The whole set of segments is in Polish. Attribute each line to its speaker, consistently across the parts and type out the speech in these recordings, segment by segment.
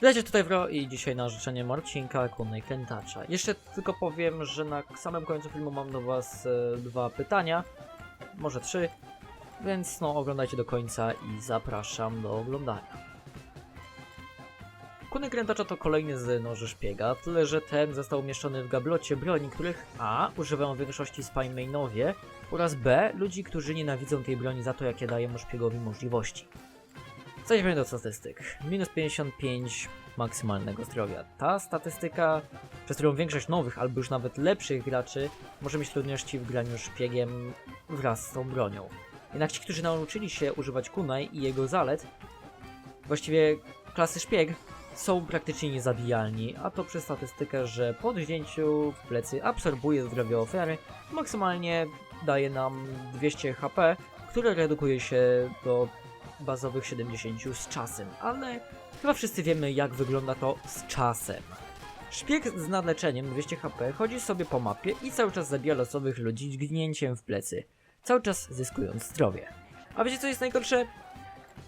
Speaker 1: Witajcie tutaj Wro i dzisiaj na życzenie Marcinka Kunnej Krętacza. Jeszcze tylko powiem, że na samym końcu filmu mam do Was e, dwa pytania, może trzy, więc no oglądajcie do końca i zapraszam do oglądania. Kunny Krętacza to kolejny z noży szpiega, tyle że ten został umieszczony w gablocie broni, których a. używają w większości spy mainowie oraz b. ludzi, którzy nienawidzą tej broni za to, jakie daje mu szpiegowi możliwości. Przejdźmy do statystyk. Minus 55 maksymalnego zdrowia. Ta statystyka, przez którą większość nowych albo już nawet lepszych graczy może mieć trudności w graniu szpiegiem wraz z tą bronią. Jednak ci, którzy nauczyli się używać kunai i jego zalet, właściwie klasy szpieg, są praktycznie niezabijalni, a to przez statystykę, że po wzięciu w plecy absorbuje zdrowie ofiary, maksymalnie daje nam 200 HP, które redukuje się do bazowych 70 z czasem, ale chyba wszyscy wiemy jak wygląda to z czasem. Szpieg z nadleczeniem 200 HP chodzi sobie po mapie i cały czas zabija losowych ludzi dźgnięciem w plecy, cały czas zyskując zdrowie. A wiecie co jest najgorsze?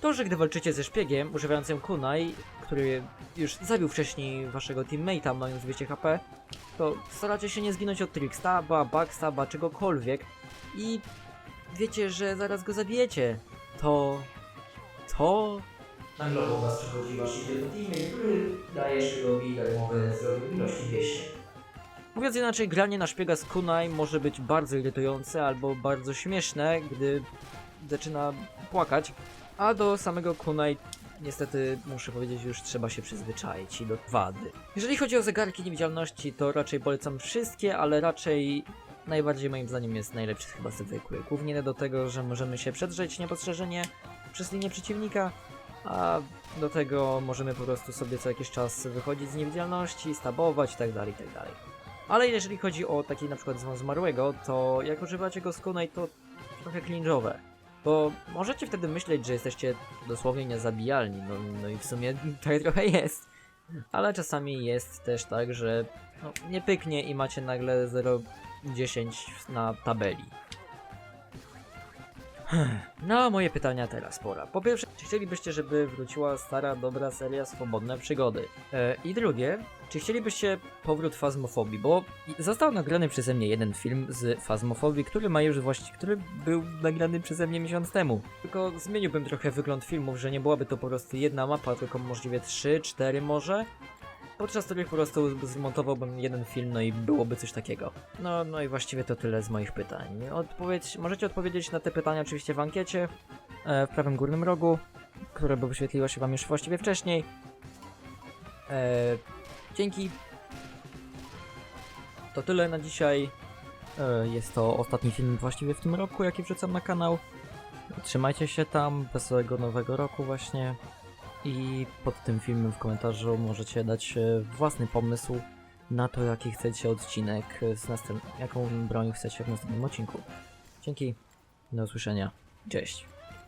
Speaker 1: To, że gdy walczycie ze szpiegiem używającym kunai, który już zabił wcześniej waszego teammate'a mając 200 HP, to staracie się nie zginąć od trickstaba, backstaba, czegokolwiek i wiecie, że zaraz go zabijecie. To was który daje darmowe zdrowie w ilości 200. Mówiąc inaczej, granie na szpiega z kunai może być bardzo irytujące albo bardzo śmieszne, gdy zaczyna płakać, a do samego kunai niestety muszę powiedzieć już trzeba się przyzwyczaić i do wady. Jeżeli chodzi o zegarki niewidzialności, to raczej polecam wszystkie, ale raczej najbardziej moim zdaniem jest najlepszy chyba zwykły. Głównie do tego, że możemy się przedrzeć niepostrzeżenie przez linię przeciwnika, a do tego możemy po prostu sobie co jakiś czas wychodzić z niewidzialności, stabować itd. itd. Ale jeżeli chodzi o taki na przykład dzwon zmarłego, to jak używacie go z kunai, to trochę cringe'owe. Bo możecie wtedy myśleć, że jesteście dosłownie niezabijalni, no, no i w sumie tak trochę jest. Ale czasami jest też tak, że no, nie pyknie i macie nagle 0,10 na tabeli. No, moje pytania teraz pora. Po pierwsze, czy chcielibyście, żeby wróciła stara, dobra seria Swobodne Przygody? E, I drugie, czy chcielibyście powrót Fazmofobii? Bo został nagrany przeze mnie jeden film z Fazmofobii, który ma już właśnie, który był nagrany przeze mnie miesiąc temu. Tylko zmieniłbym trochę wygląd filmów, że nie byłaby to po prostu jedna mapa, tylko możliwie 3, 4 może. Podczas których po prostu zmontowałbym jeden film, no i byłoby coś takiego. No, no i właściwie to tyle z moich pytań. Odpowiedź, możecie odpowiedzieć na te pytania oczywiście w ankiecie e, w prawym górnym rogu, które by wyświetliło się wam już właściwie wcześniej. E, dzięki. To tyle na dzisiaj. E, jest to ostatni film właściwie w tym roku, jaki wrzucam na kanał. Trzymajcie się tam, wesołego nowego roku właśnie. I pod tym filmem w komentarzu możecie dać e, własny pomysł na to, jaki chcecie odcinek, e, z następ- jaką broń chcecie w następnym odcinku. Dzięki, do usłyszenia, cześć.